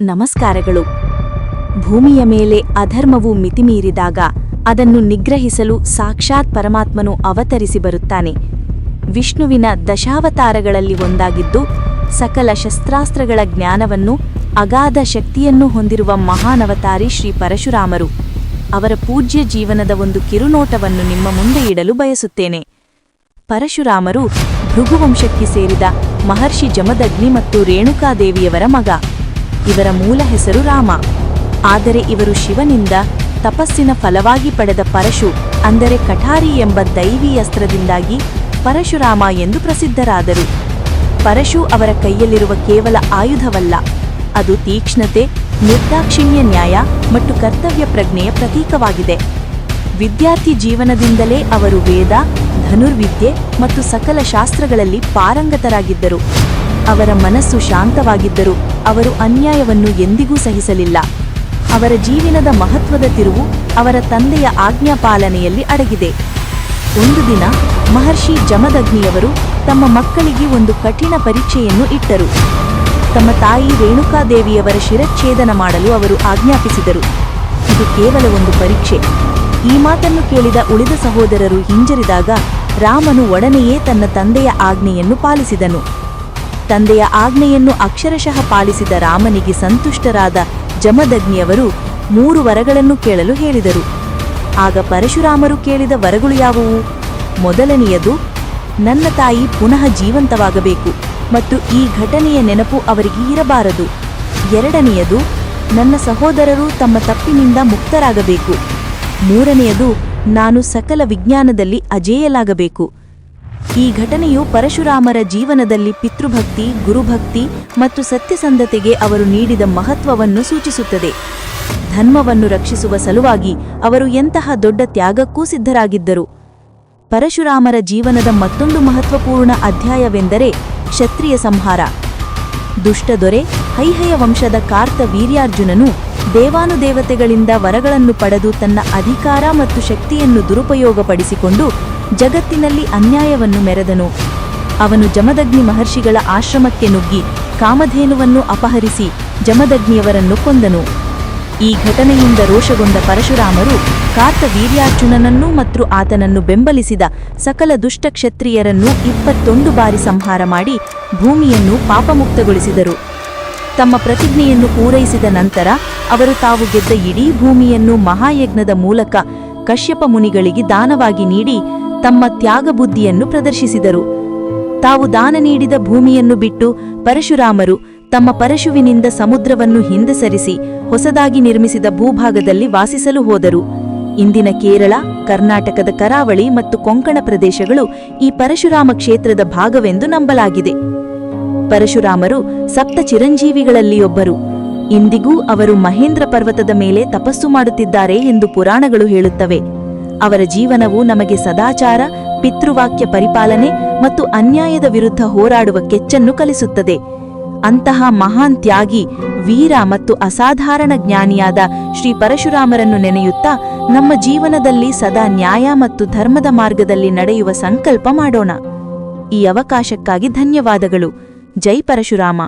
ನಮಸ್ಕಾರಗಳು. ಭೂಮಿಯ ಮೇಲೆ ಅಧರ್ಮವು ಮಿತಿಮೀರಿದಾಗ ಅದನ್ನು ನಿಗ್ರಹಿಸಲು ಸಾಕ್ಷಾತ್ ಪರಮಾತ್ಮನು ಅವತರಿಸಿ ಬರುತ್ತಾನೆ. ವಿಷ್ಣುವಿನ ದಶಾವತಾರಗಳಲ್ಲಿ ಒಂದಾಗಿದ್ದು, ಸಕಲ ಶಸ್ತ್ರಾಸ್ತ್ರಗಳ ಜ್ಞಾನವನ್ನು, ಅಗಾಧ ಶಕ್ತಿಯನ್ನು ಹೊಂದಿರುವ ಮಹಾನವತಾರಿ ಶ್ರೀ ಪರಶುರಾಮರು. ಅವರ ಪೂಜ್ಯ ಜೀವನದ ಒಂದು ಕಿರುನೋಟವನ್ನು ನಿಮ್ಮ ಮುಂದೆ ಇಡಲು ಬಯಸುತ್ತೇನೆ. ಪರಶುರಾಮರು ಭೃಗುವಂಶಕ್ಕೆ ಸೇರಿದ ಮಹರ್ಷಿ ಜಮದಗ್ನಿ ಮತ್ತು ರೇಣುಕಾದೇವಿಯವರ ಮಗ. ಇವರ ಮೂಲ ಹೆಸರು ರಾಮ. ಆದರೆ ಇವರು ಶಿವನಿಂದ ತಪಸ್ಸಿನ ಫಲವಾಗಿ ಪಡೆದ ಪರಶು, ಅಂದರೆ ಕಠಾರಿ ಎಂಬ ದೈವಿ ಅಸ್ತ್ರದಿಂದಾಗಿ ಪರಶುರಾಮ ಎಂದು ಪ್ರಸಿದ್ಧರಾದರು. ಪರಶು ಅವರ ಕೈಯಲ್ಲಿರುವ ಕೇವಲ ಆಯುಧವಲ್ಲ, ಅದು ತೀಕ್ಷ್ಣತೆ, ನಿರ್ದಾಕ್ಷಿಣ್ಯ ನ್ಯಾಯ ಮತ್ತು ಕರ್ತವ್ಯ ಪ್ರಜ್ಞೆಯ ಪ್ರತೀಕವಾಗಿದೆ. ವಿದ್ಯಾರ್ಥಿ ಜೀವನದಿಂದಲೇ ಅವರು ವೇದ ಧನುರ್ವಿದ್ಯೆ ಮತ್ತು ಸಕಲ ಶಾಸ್ತ್ರಗಳಲ್ಲಿ ಪಾರಂಗತರಾಗಿದ್ದರು. ಅವರ ಮನಸ್ಸು ಶಾಂತವಾಗಿದ್ದರು ಅವರು ಅನ್ಯಾಯವನ್ನು ಎಂದಿಗೂ ಸಹಿಸಲಿಲ್ಲ. ಅವರ ಜೀವನದ ಮಹತ್ವದ ತಿರುವು ಅವರ ತಂದೆಯ ಆಜ್ಞಾಪಾಲನೆಯಲ್ಲಿ ಅಡಗಿದೆ. ಒಂದು ದಿನ ಮಹರ್ಷಿ ಜಮದಗ್ನಿಯವರು ತಮ್ಮ ಮಕ್ಕಳಿಗೆ ಒಂದು ಕಠಿಣ ಪರೀಕ್ಷೆಯನ್ನು ಇಟ್ಟರು. ತಮ್ಮ ತಾಯಿ ರೇಣುಕಾದೇವಿಯವರ ಶಿರಚ್ಛೇದನ ಮಾಡಲು ಅವರು ಆಜ್ಞಾಪಿಸಿದರು. ಇದು ಕೇವಲ ಒಂದು ಪರೀಕ್ಷೆ. ಈ ಮಾತನ್ನು ಕೇಳಿದ ಉಳಿದ ಸಹೋದರರು ಹಿಂಜರಿದಾಗ ರಾಮನು ಒಡನೆಯೇ ತನ್ನ ತಂದೆಯ ಆಜ್ಞೆಯನ್ನು ಪಾಲಿಸಿದನು. ತಂದೆಯ ಆಜ್ಞೆಯನ್ನು ಅಕ್ಷರಶಃ ಪಾಲಿಸಿದ ರಾಮನಿಗೆ ಸಂತುಷ್ಟರಾದ ಜಮದಗ್ನಿಯವರು ಮೂರು ವರಗಳನ್ನು ಕೇಳಲು ಹೇಳಿದರು. ಆಗ ಪರಶುರಾಮರು ಕೇಳಿದ ವರಗಳು ಯಾವುವು? ಮೊದಲನೆಯದು, ನನ್ನ ತಾಯಿ ಪುನಃ ಜೀವಂತವಾಗಬೇಕು ಮತ್ತು ಈ ಘಟನೆಯ ನೆನಪು ಅವರಿಗೆ ಇರಬಾರದು. ಎರಡನೆಯದು, ನನ್ನ ಸಹೋದರರು ತಮ್ಮ ತಪ್ಪಿನಿಂದ ಮುಕ್ತರಾಗಬೇಕು. ಮೂರನೆಯದು ನಾನು ಸಕಲ ವಿಜ್ಞಾನದಲ್ಲಿ ಅಜೇಯಲಾಗಬೇಕು. ಈ ಘಟನೆಯು ಪರಶುರಾಮರ ಜೀವನದಲ್ಲಿ ಪಿತೃಭಕ್ತಿ, ಗುರುಭಕ್ತಿ ಮತ್ತು ಸತ್ಯಸಂಧತೆಗೆ ಅವರು ನೀಡಿದ ಮಹತ್ವವನ್ನು ಸೂಚಿಸುತ್ತದೆ. ಧರ್ಮವನ್ನು ರಕ್ಷಿಸುವ ಸಲುವಾಗಿ ಅವರು ಎಂತಹ ದೊಡ್ಡ ತ್ಯಾಗಕ್ಕೂ ಸಿದ್ಧರಾಗಿದ್ದರು. ಪರಶುರಾಮರ ಜೀವನದ ಮತ್ತೊಂದು ಮಹತ್ವಪೂರ್ಣ ಅಧ್ಯಾಯವೆಂದರೆ ಕ್ಷತ್ರಿಯ ಸಂಹಾರ. ದುಷ್ಟದೊರೆ ಹೈಹಯ ವಂಶದ ಕಾರ್ತ ವೀರ್ಯಾರ್ಜುನನು ದೇವಾನುದೇವತೆಗಳಿಂದ ವರಗಳನ್ನು ಪಡೆದು ತನ್ನ ಅಧಿಕಾರ ಮತ್ತು ಶಕ್ತಿಯನ್ನು ದುರುಪಯೋಗಪಡಿಸಿಕೊಂಡು ಜಗತ್ತಿನಲ್ಲಿ ಅನ್ಯಾಯವನ್ನು ಮೆರೆದನು. ಅವನು ಜಮದಗ್ನಿ ಮಹರ್ಷಿಗಳ ಆಶ್ರಮಕ್ಕೆ ನುಗ್ಗಿ ಕಾಮಧೇನುವನ್ನು ಅಪಹರಿಸಿ ಜಮದಗ್ನಿಯವರನ್ನು ಕೊಂದನು. ಈ ಘಟನೆಯಿಂದ ರೋಷಗೊಂಡ ಪರಶುರಾಮರು ವೀರ್ಯಾರ್ಜುನನನ್ನು ಮತ್ತು ಆತನನ್ನು ಬೆಂಬಲಿಸಿದ ಸಕಲ ದುಷ್ಟ ಕ್ಷತ್ರಿಯರನ್ನು ಇಪ್ಪತ್ತೊಂದು ಬಾರಿ ಸಂಹಾರ ಮಾಡಿ ಭೂಮಿಯನ್ನು ಪಾಪಮುಕ್ತಗೊಳಿಸಿದರು. ತಮ್ಮ ಪ್ರತಿಜ್ಞೆಯನ್ನು ಪೂರೈಸಿದ ನಂತರ ಅವರು ತಾವು ಗೆದ್ದ ಇಡೀ ಭೂಮಿಯನ್ನು ಮಹಾಯಜ್ಞದ ಮೂಲಕ ಕಶ್ಯಪ ಮುನಿಗಳಿಗೆ ದಾನವಾಗಿ ನೀಡಿ ತಮ್ಮ ತ್ಯಾಗ ಬುದ್ಧಿಯನ್ನು ಪ್ರದರ್ಶಿಸಿದರು. ತಾವು ದಾನ ನೀಡಿದ ಭೂಮಿಯನ್ನು ಬಿಟ್ಟು ಪರಶುರಾಮರು ತಮ್ಮ ಪರಶುವಿನಿಂದ ಸಮುದ್ರವನ್ನು ಹಿಂದೆ ಸರಿಸಿ ಹೊಸದಾಗಿ ನಿರ್ಮಿಸಿದ ಭೂಭಾಗದಲ್ಲಿ ವಾಸಿಸಲು ಹೋದರು. ಇಂದಿನ ಕೇರಳ, ಕರ್ನಾಟಕದ ಕರಾವಳಿ ಮತ್ತು ಕೊಂಕಣ ಪ್ರದೇಶಗಳು ಈ ಪರಶುರಾಮ ಕ್ಷೇತ್ರದ ಭಾಗವೆಂದು ನಂಬಲಾಗಿದೆ. ಪರಶುರಾಮರು ಸಪ್ತ ಚಿರಂಜೀವಿಗಳಲ್ಲಿ ಒಬ್ಬರು ಇಂದಿಗೂ ಅವರು ಮಹೇಂದ್ರ ಪರ್ವತದ ಮೇಲೆ ತಪಸ್ಸು ಮಾಡುತ್ತಿದ್ದಾರೆ ಎಂದು ಪುರಾಣಗಳು ಹೇಳುತ್ತವೆ. ಅವರ ಜೀವನವು ನಮಗೆ ಸದಾಚಾರ, ಪಿತೃವಾಕ್ಯ ಪರಿಪಾಲನೆ ಮತ್ತು ಅನ್ಯಾಯದ ವಿರುದ್ಧ ಹೋರಾಡುವ ಕೆಚ್ಚನ್ನು ಕಲಿಸುತ್ತದೆ. ಅಂತಹ ಮಹಾನ್ ತ್ಯಾಗಿ, ವೀರ ಮತ್ತು ಅಸಾಧಾರಣ ಜ್ಞಾನಿಯಾದ ಶ್ರೀ ಪರಶುರಾಮರನ್ನು ನೆನೆಯುತ್ತಾ ನಮ್ಮ ಜೀವನದಲ್ಲಿ ಸದಾ ನ್ಯಾಯ ಮತ್ತು ಧರ್ಮದ ಮಾರ್ಗದಲ್ಲಿ ನಡೆಯುವ ಸಂಕಲ್ಪ ಮಾಡೋಣ. ಈ ಅವಕಾಶಕ್ಕಾಗಿ ಧನ್ಯವಾದಗಳು. ಜೈ ಪರಶುರಾಮ.